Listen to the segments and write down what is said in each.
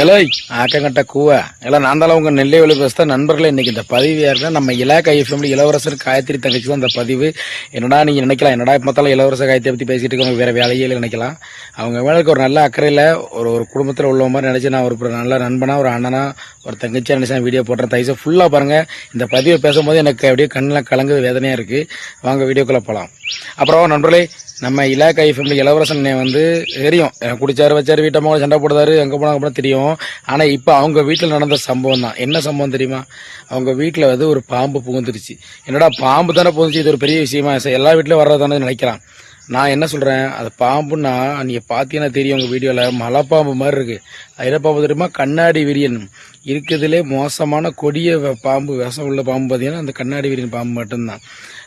எலை ஆக்கங்கட்ட கூவா. எல்லாம் நான் தான் உங்கள் நெல்லை ஒளி பேசுகிறேன் நண்பர்களே இன்னைக்கு இந்த பதிவு யாருன்னா நம்ம இலாக்கா எஃப்எம்ல இளவரசர் காயத்ரி தங்கச்சி தான் இந்த பதிவு. என்னடா நீங்கள் நினைக்கலாம் என்னடா இப்போ பார்த்தாலும் இளவரசர் காயத்ரி பற்றி பேசிகிட்டு இருக்கவங்க வேறு வேலையே நினைக்கலாம். அவங்க மேலுக்கு ஒரு நல்ல அக்கறையில் ஒரு ஒரு குடும்பத்தில் உள்ள மாதிரி நினச்சி நான் ஒரு நல்ல நண்பனா ஒரு அண்ணனாக ஒரு தங்கச்சியாக நினைச்சு வீடியோ போடுறேன். தயசை ஃபுல்லாக பாருங்கள் இந்த பதிவை பேசும்போது எனக்கு அப்படியே கண்ணில் கலங்குது வேதனையாக இருக்குது வாங்க வீடியோக்குள்ளே போகலாம் அப்புறம் நண்பர்களே நம்ம இலாக்கா எஃப்எம்ல இளவரசன் வந்து தெரியும். எனக்கு குடிச்சாரு வச்சாரு வீட்டம்மா சண்டை போடுறாரு எங்கே போனாங்க அப்படின்னா தெரியும். ஆனால் இப்போ அவங்க வீட்டில் நடந்த சம்பவம் தான். என்ன சம்பவம் தெரியுமா? அவங்க வீட்டில் வந்து ஒரு பாம்பு புகுந்துருச்சு. என்னடா பாம்பு தானே புகுந்துச்சு? இது ஒரு பெரிய விஷயமா? எல்லா வீட்லயும் வர்றதானே நினைக்கிறான். நான் என்ன சொல்கிறேன் அது பாம்புன்னா நீங்கள் பார்த்தீங்கன்னா தெரியும் உங்கள் வீடியோவில் மலைப்பாம்பு மாதிரி இருக்குது அது பாம்பு தெரியுமா? கண்ணாடி விரியன். இருக்கிறதுலே மோசமான கொடிய வ- பாம்பு விஷம் உள்ள பாம்பு பார்த்தீங்கன்னா அந்த கண்ணாடி விரியன் பாம்பு மட்டும்தான்.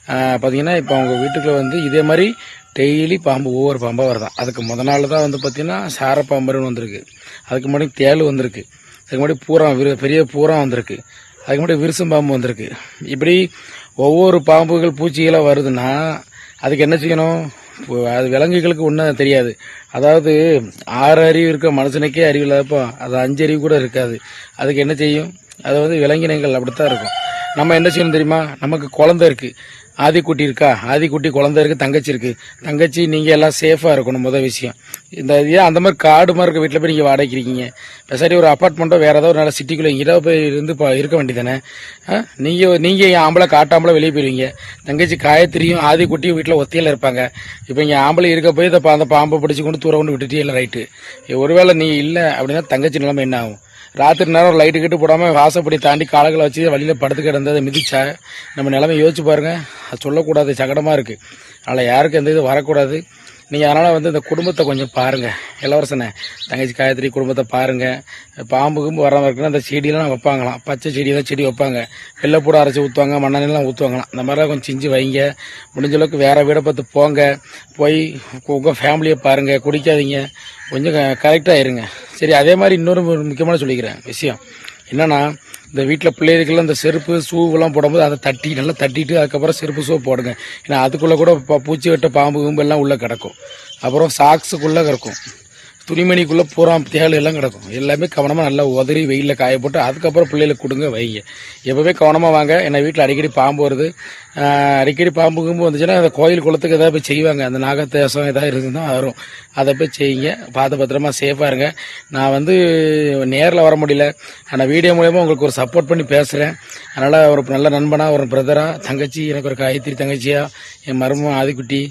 பார்த்தீங்கன்னா இப்போ அவங்க வீட்டுக்குள்ளே வந்து இதே மாதிரி டெய்லி பாம்பு ஒவ்வொரு பாம்பாக வருதான் அதுக்கு முத நாள் தான் வந்து பார்த்தீங்கன்னா சாரப்பாம்பருன்னு வந்திருக்கு. அதுக்கு முன்னாடி தேள் வந்திருக்கு. அதுக்கு முன்னாடி பூரா விரு- பெரிய பூரா வந்திருக்கு. அதுக்கு முன்னாடி விருசம் பாம்பு வந்திருக்கு. இப்படி ஒவ்வொரு பாம்புகள் பூச்சிகளாக வருதுன்னா அதுக்கு என்ன செய்யணும்? அது விலங்குகளுக்கு ஒன்றும் தெரியாது. அதாவது ஆறு அறிவு இருக்க மனுஷனுக்கே அறிவு இல்லாதப்போ அது அஞ்சு அறிவு கூட இருக்காது. அதுக்கு என்ன செய்யும்? அது வந்து விலங்கினங்கள் அப்படித்தான் இருக்கும். நம்ம என்ன செய்யணும் தெரியுமா? நமக்கு குழந்தை இருக்குது ஆதிக்குட்டி இருக்கா? ஆதிக்குட்டி குழந்தை இருக்குது தங்கச்சி இருக்குது தங்கச்சி நீங்கள் எல்லாம் சேஃபாக இருக்கணும் முதல் விஷயம். இந்த ஏன் அந்த மாதிரி காடு மாதிரி இருக்க வீட்டில் போய் நீங்கள் வாடகைக்கிறீங்க இருக்கீங்க? சரி ஒரு அப்பார்ட்மெண்ட்டோ வேறு ஏதாவது ஒரு நல்ல சிட்டிக்குள்ளே இங்கே போய் இருந்து இப்போ இருக்க வேண்டியதானே நீங்கள் நீங்கள் என் ஆம்பளை காட்டாம்பளை வெளியே போயிடுவீங்க தங்கச்சி காயத்திரியும் ஆதிக்குட்டியும் வீட்டில் ஒத்தையில் இருப்பாங்க. இப்போ இங்கே ஆம்பளை இருக்க போய் அந்த பாம்பை பிடிச்சி கொண்டு தூரம் கொண்டு விட்டுட்டே இல்லை ரைட்டு ஒருவேளை நீ இல்லை அப்படின்னா தங்கச்சி நிலைமை என்ன ஆகும்? ராத்திரி நேரம் லைட்டு கிட்டு போடாமல் வாசப்படி தாண்டி காலங்களை வச்சு வழியில் படுத்து கிடந்ததை மிதிச்சா நம்ம நிலைமை யோசிச்சு பாருங்கள் அது சொல்லக்கூடாது சகடமாக இருக்குது அதில் யாருக்கும் எந்த இது வரக்கூடாது. நீங்கள் அதனால் வந்து இந்த குடும்பத்தை கொஞ்சம் பாருங்கள் இளவரசனை தங்கச்சி காயத்ரி குடும்பத்தை பாருங்கள் பாம்பு கும்பு வராமல் இருக்குன்னா அந்த செடியெல்லாம் வைப்பாங்களாம். பச்சை செடியெல்லாம் செடி வைப்பாங்க. வெள்ளைப்பூட அரைச்சி ஊற்றுவாங்க மண்ணெண்ணெலாம் ஊற்றுவாங்களாம் அந்த மாதிரிலாம் கொஞ்சம் செஞ்சு வைங்க. முடிஞ்ச அளவுக்கு வேறு வீடை பார்த்து போங்க. போய் உங்கள் ஃபேமிலியை பாருங்கள் குடிக்காதீங்க. கொஞ்சம் கரெக்டாக இருங்க. சரி அதே மாதிரி இன்னொரு முக்கியமான சொல்லிக்கிறேன். விஷயம். என்னென்னா இந்த வீட்டில் பிள்ளைகளுக்கெல்லாம் இந்த செருப்பு ஷூவெல்லாம் போடும்போது அதை தட்டி நல்லா தட்டிட்டு அதுக்கப்புறம் செருப்பு ஷூ போடுங்க. ஏன்னா அதுக்குள்ளே கூட ப- பூச்சி வெட்ட பாம்பு கிம்பு எல்லாம் உள்ளே கிடக்கும். அப்புறம் சாக்ஸுக்குள்ளே கிடக்கும். துணிமணிக்குள்ளே பூரா தேள் எல்லாம் கிடக்கும். எல்லாமே கவனமாக நல்லா உதறி வெயிலில் காய போட்டு அதுக்கப்புறம் பிள்ளைகளுக்கு கொடுங்க வைங்க. எப்பவுமே கவனமாக வாங்க. ஏன்னா வீட்டில் அடிக்கடி பாம்பு வருது. அடிக்கடி பாம்பு கும்பு வந்துச்சுன்னா அந்த கோயில் குளத்துக்கு ஏதாவது போய் செய்வாங்க. அந்த நாகத்தேசம் ஏதாவது இருந்துதான் வரும். அதை போய் செய்யுங்க. பார்த்து பத்திரமா சேஃபாக இருங்க. நான் வந்து நேரில் வர முடியல. ஆனால் வீடியோ மூலயமா உங்களுக்கு ஒரு சப்போர்ட் பண்ணி பேசுகிறேன் அதனால் ஒரு நல்ல நண்பனா ஒரு பிரதரா தங்கச்சி எனக்கு ஒரு காயத்ரி தங்கச்சியா என் மருமம் ஆதிக்குட்டி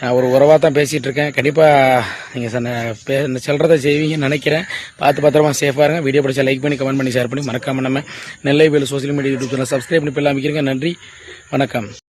நான் ஒரு உறவாக தான் பேசிகிட்டு இருக்கேன். கண்டிப்பாக நீங்கள் சொன்ன பே சொல்கிறத செய்வீங்கன்னு நினைக்கிறேன். பார்த்து பத்திரமா சேஃபாக இருங்க. வீடியோ பிடிச்சா லைக் பண்ணி கமெண்ட் பண்ணி ஷேர் பண்ணி மறக்காம நம்ம Nellai Velu social media YouTube channel subscribe பண்ணி போய் அமைக்கிறீங்க. நன்றி. வணக்கம்.